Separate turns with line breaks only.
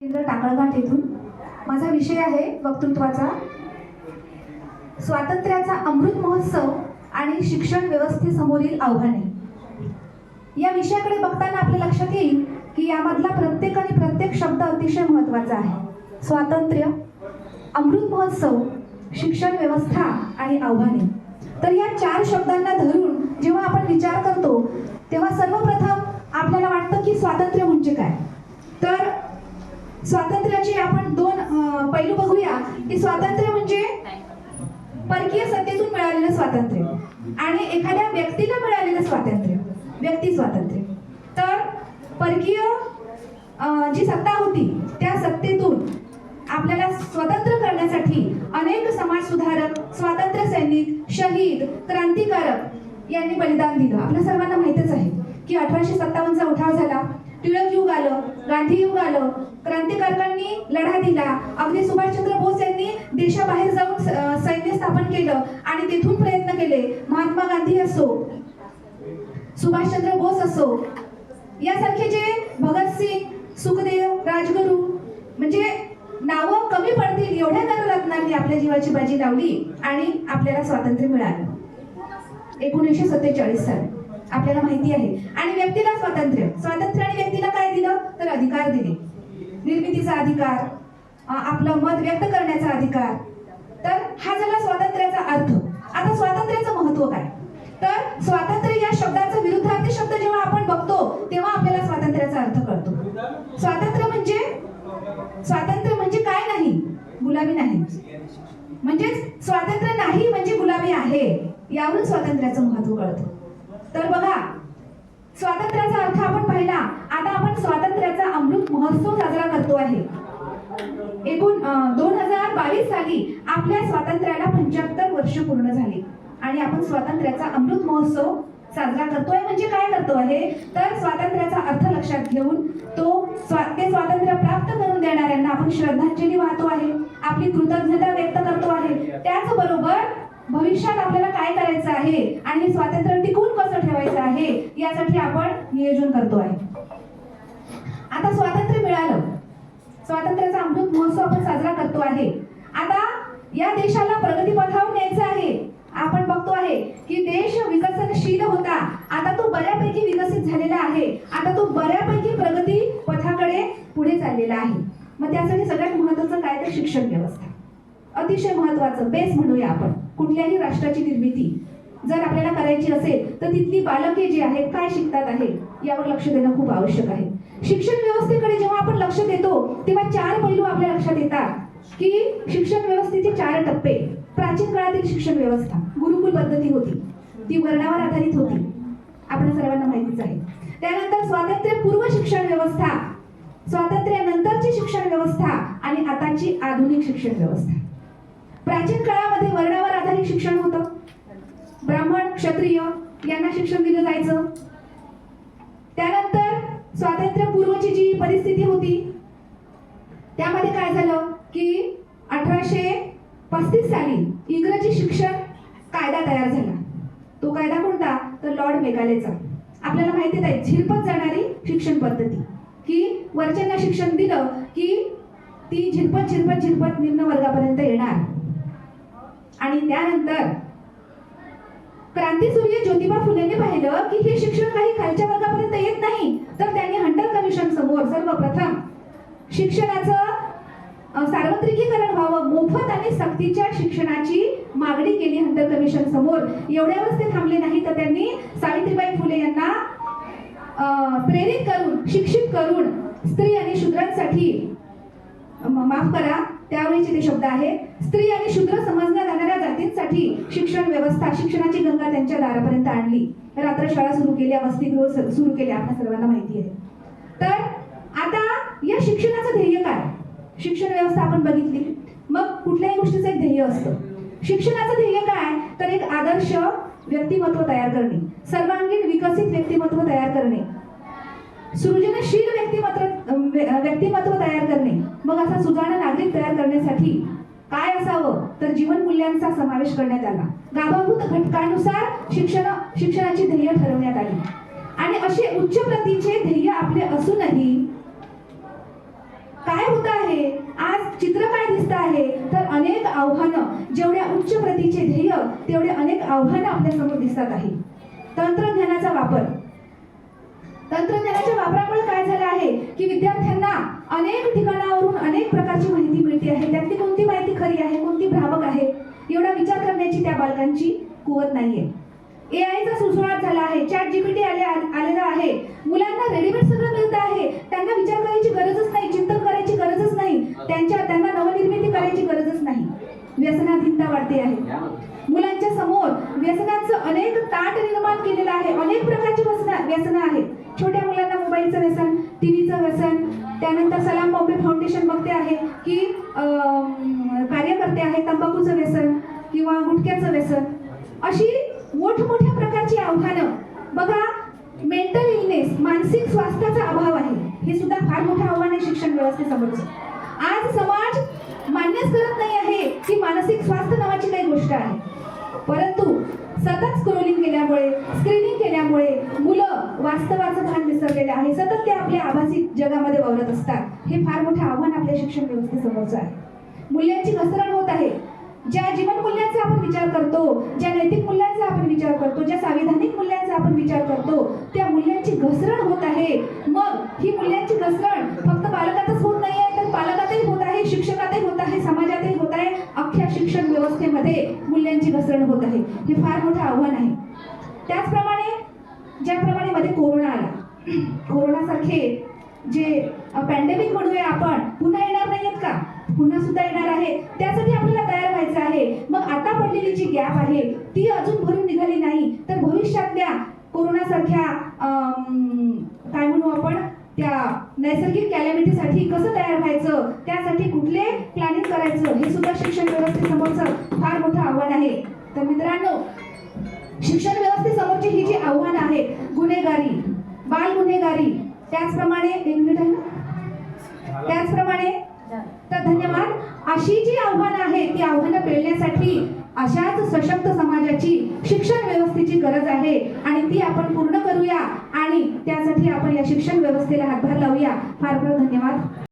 केंद्र टाकळघाट येथून माझा विषय आहे वक्तृत्वाचा. स्वातंत्र्याचा अमृत महोत्सव आणि शिक्षण व्यवस्थेसमोरील आव्हाने. या विषयाकडे बघताना आपल्या लक्षात येईल की यामधला प्रत्येक आणि प्रत्येक शब्द अतिशय महत्त्वाचा आहे. स्वातंत्र्य अमृत महोत्सव शिक्षण व्यवस्था आणि आव्हाने. तर या चार शब्दांना धरून जेव्हा आपण विचार करतो तेव्हा सर्वप्रथम आपल्याला वाटतं की स्वातंत्र्य म्हणजे काय? स्वातंत्र्याचे आपण दोन पैलू बघूया. की स्वातंत्र्य म्हणजे परकीय सत्तेतून मिळालेलं स्वातंत्र्य आणि एखाद्या व्यक्तीला मिळालेलं स्वातंत्र्य व्यक्ती स्वातंत्र्य. तर परकीय जी सत्ता होती त्या सत्तेतून आपल्याला स्वतंत्र करण्यासाठी अनेक समाजसुधारक स्वातंत्र्य सैनिक शहीद क्रांतिकारक यांनी बलिदान दिलं. आपल्या सर्वांना माहितच आहे की अठराशे सत्तावन्नचा उठाव झाला. टिळक युग आलं गांधी युग आलं. क्रांतिकारकांनी लढा दिला. अगदी सुभाषचंद्र बोस यांनी देशाबाहेर जाऊन स- सैन्य स्थापन केलं आणि तिथून प्रयत्न केले. महात्मा गांधी असो सुभाषचंद्र बोस असो. यासारखे जे भगतसिंग सुखदेव राजगुरू म्हणजे नावं कमी पडतील एवढ्या नररत्नांनी आपल्या जीवाची बाजी लावली आणि आपल्याला स्वातंत्र्य मिळालं. एकोणीसशे सत्तेचाळीस साली. आपल्याला माहिती आहे. आणि व्यक्तीला स्वातंत्र्य. स्वातंत्र्य आणि व्यक्तीला काय दिलं? तर अधिकार दिले. निर्मितीचा अधिकार आपलं मत व्यक्त करण्याचा अधिकार. तर हा झाला स्वातंत्र्याचा अर्थ. आता स्वातंत्र्याचं महत्त्व काय? तर स्वातंत्र्य या शब्दाचा विरुद्धार्थी शब्द जेव्हा आपण बघतो तेव्हा आपल्याला स्वातंत्र्याचा अर्थ कळतो. स्वातंत्र्य म्हणजे स्वातंत्र्य म्हणजे काय नाही? गुलाबी नाही. म्हणजेच स्वातंत्र्य नाही म्हणजे गुलाबी आहे. यावरून स्वातंत्र्याचं महत्त्व कळतं. तर बघा स्वातंत्र्याचा अर्थ आपण पाहिला. आता आपण स्वातंत्र्याचा अमृत महोत्सव साजरा करतो आहे. एकूण दोन हजार बावीस साली आपल्या स्वातंत्र्याला पंच्याहत्तर वर्ष पूर्ण झाली. आणि आपण स्वातंत्र्याचा अमृत महोत्सव साजरा करतोय म्हणजे काय करतो आहे? तर स्वातंत्र्याचा अर्थ लक्षात घेऊन तो स्वा ते स्वातंत्र्य प्राप्त करून देणाऱ्यांना आपण श्रद्धांजली वाहतो आहे. आपली कृतज्ञता व्यक्त करतो आहे. त्याचबरोबर भविष्यात आपल्याला काय करायचं आहे आणि हे स्वातंत्र्य टिकून कसं ठेवायचं आहे यासाठी आपण नियोजन करतो आहे. आता स्वातंत्र्य मिळालं. स्वातंत्र्याचा अमृत महोत्सव आपण साजरा करतो आहे. आता या देशाला प्रगतीपथावर न्यायचं आहे. आपण बघतो आहे की देश विकसनशील होता. आता तो बऱ्यापैकी विकसित झालेला आहे. आता तो बऱ्यापैकी प्रगती पथाकडे पुढे चाललेला आहे. मग त्यासाठी सगळ्यात महत्वाचं काय तर शिक्षण व्यवस्था. अतिशय महत्वाचं बेस म्हणूया आपण. कुठल्याही राष्ट्राची निर्मिती जर आपल्याला करायची असेल तर तिथली बालके जी आहेत काय शिकतात आहे यावर लक्ष देणं खूप आवश्यक आहे. शिक्षण व्यवस्थेकडे जेव्हा आपण लक्ष देतो तेव्हा चार पैलू आपल्या लक्षात येतात की शिक्षण व्यवस्थेचे चार टप्पे. प्राचीन काळातील शिक्षण व्यवस्था गुरुकुल पद्धती होती ती वर्णावर आधारित होती. आपल्या सर्वांना माहितीच आहे. त्यानंतर स्वातंत्र्य पूर्व शिक्षण व्यवस्था स्वातंत्र्यानंतरची शिक्षण व्यवस्था आणि आताची आधुनिक शिक्षण व्यवस्था. प्राचीन काळामध्ये वर्णावर आधारित शिक्षण होतं. ब्राह्मण क्षत्रिय यांना शिक्षण दिलं जायचं. त्यानंतर स्वातंत्र्यपूर्वची जी परिस्थिती होती त्यामध्ये काय झालं की अठराशे पस्तीस साली इंग्रजी शिक्षण कायदा तयार झाला. तो कायदा कोणता? तर लॉर्ड मेकालेचा. आपल्याला माहितीच आहे झिरपत जाणारी शिक्षण पद्धती. की वरच्यांना शिक्षण दिलं की ती झिरपत झिरपत झिरपत निम्न वर्गापर्यंत येणार. आणि त्यानंतर क्रांतीसूर्य ज्योतिबा फुलेंनी पाहिलं की हे शिक्षण काही खालच्या वर्गापर्यंत येत नाही. तर त्यांनी हंटर कमिशन समोर सर्वप्रथम शिक्षणाचं सार्वत्रिकीकरण व्हावं मोफत आणि सक्तीच्या शिक्षणाची मागणी केली हंटर कमिशन समोर. एवढ्यावरच ते थांबले नाही तर त्यांनी सावित्रीबाई फुले यांना प्रेरित करून शिक्षित करून स्त्री आणि शूद्रांसाठी माफ करा त्यावेळीचे ते शब्द आहेत स्त्री आणि शूद्र समजल्या जाणाऱ्या जातींसाठी शिक्षण व्यवस्था शिक्षणाची गंगा त्यांच्या दारापर्यंत आणली. रात्र शाळा सुरू केल्या वसतिगृह सुरू केल्या आपल्या सर्वांना माहिती आहे. तर आता या शिक्षणाचं ध्येय काय? शिक्षण व्यवस्था आपण बघितली. मग कुठल्याही गोष्टीचं एक ध्येय असतं. शिक्षणाचं ध्येय काय? तर एक आदर्श व्यक्तिमत्व तयार करणे. सर्वांगीण विकसित व्यक्तिमत्व तयार करणे. सृजनशील व्यक्तिमत्व व्यक्तिमत्व तयार करणे. मग असा सुजाण नागरिक तयार करण्यासाठी काय असावं? तर जीवन मूल्यांचा समावेश करण्यात आला. गाभाभूत घटकानुसार शिक्षण शिक्षणाची ध्येय ठरवण्यात आली. आणि असे उच्च प्रतीचे ध्येय आपले असूनही काय होत आहे? आज चित्र काय दिसत आहे? तर अनेक आव्हानं जेवढ्या उच्च प्रतीचे ध्येय तेवढे अनेक आव्हानं आपल्यासमोर दिसत आहे. तंत्रज्ञानाचा वापर. की विद्यार्थ्यांना अनेक ठिकाणावरून अनेक प्रकारची माहिती मिळते आहे. त्यातली कोणती माहिती खरी आहे कोणती भ्रामक आहे एवढा विचार करण्याची त्या बालकांची कुवत नाहीये. ए आयचा सुसुळाट झाला आहे चॅट जीपीटी आले आलेला आहे. मुलांना रेडीमेड सगळं मिळत आहे. त्यांना विचार करायची गरजच नाही चिंतन करायची गरजच नाही. त्यांच्या त्यांना नवनिर्मिती करायची गरजच नाही. व्यसनाधीनता वाढते आहे. मुलांच्या समोर व्यसनाचं अनेक ताट निर्माण केलेलं आहे. अनेक प्रकारची व्यसन व्यसनं आहेत. छोट्या मुलांना मोबाईलचं व्यसन टीव्हीचं व्यसन त्यानंतर सलाम बॉम्बे फाउंडेशन बघते आहे की कार्यकर्ते आहे तंबाखूचं व्यसन किंवा गुटख्याचं व्यसन. अशी मोठमोठ्या प्रकारची आव्हानं. बघा मेंटल इलनेस मानसिक स्वास्थ्याचा अभाव आहे. हे सुद्धा फार मोठं आव्हान आहे शिक्षण व्यवस्थेसमोरचं. आज समाज मान्यच करत नाही आहे की मानसिक स्वास्थ्य नावाची काही गोष्ट आहे. परंतु सतत स्क्रोलिंग केल्यामुळे स्क्रीनिंग केल्यामुळे मुलं वास्तवाचं भान विसरलेले आहे. सतत ते आपल्या आभासी जगामध्ये वावरत असतात. हे फार मोठं आव्हान आपल्या शिक्षण व्यवस्थेसमोरचं आहे. मूल्यांची घसरण होत आहे. ज्या जीवन मूल्यांचा आपण विचार करतो ज्या नैतिक मूल्यांचा आपण विचार करतो ज्या संविधानिक मूल्यांचा आपण विचार करतो त्या मूल्यांची घसरण होत आहे. मग ही मूल्यांची घसरण फक्त बालकांना पालकातही होत आहे शिक्षकातही होत आहे समाजातही होत आहे. अख्ख्या शिक्षण व्यवस्थेमध्ये मूल्यांची घसरण होत आहे. हे फार मोठं आव्हान आहे. त्याचप्रमाणे ज्याप्रमाणे मध्ये कोरोना आला. कोरोनासारखे जे पॅन्डेमिक म्हणूया आपण पुन्हा येणार नाहीयेत का? पुन्हा सुद्धा येणार आहे. त्यासाठी आपल्याला तयार व्हायचं आहे. मग आता पडलेली जी गॅप आहे ती अजून भरून निघाली नाही. तर भविष्यातल्या कोरोनासारख्या काय म्हणू आपण त्या नैसर्गिक कॅलॅमिटीसाठी कसं तयार व्हायचं? त्यासाठी कुठले प्लॅनिंग करायचं? हे सुद्धा शिक्षण व्यवस्थेसमोरचं फार मोठं आव्हान आहे. तर मित्रांनो शिक्षण व्यवस्थेसमोरची ही जी आव्हानं आहेत गुन्हेगारी बाल गुन्हेगारी त्याचप्रमाणे एक मिनिट आहे ना? त्याचप्रमाणे तर धन्यवाद. अशी जी आव्हानं आहेत ती आव्हानं पेलण्यासाठी अशाच सशक्त समाजाची शिक्षण व्यवस्थेची गरज आहे आणि ती आपण पूर्ण करूया आणि त्यासाठी आपण या शिक्षण व्यवस्थेला हातभार लावूया. फार फार धन्यवाद.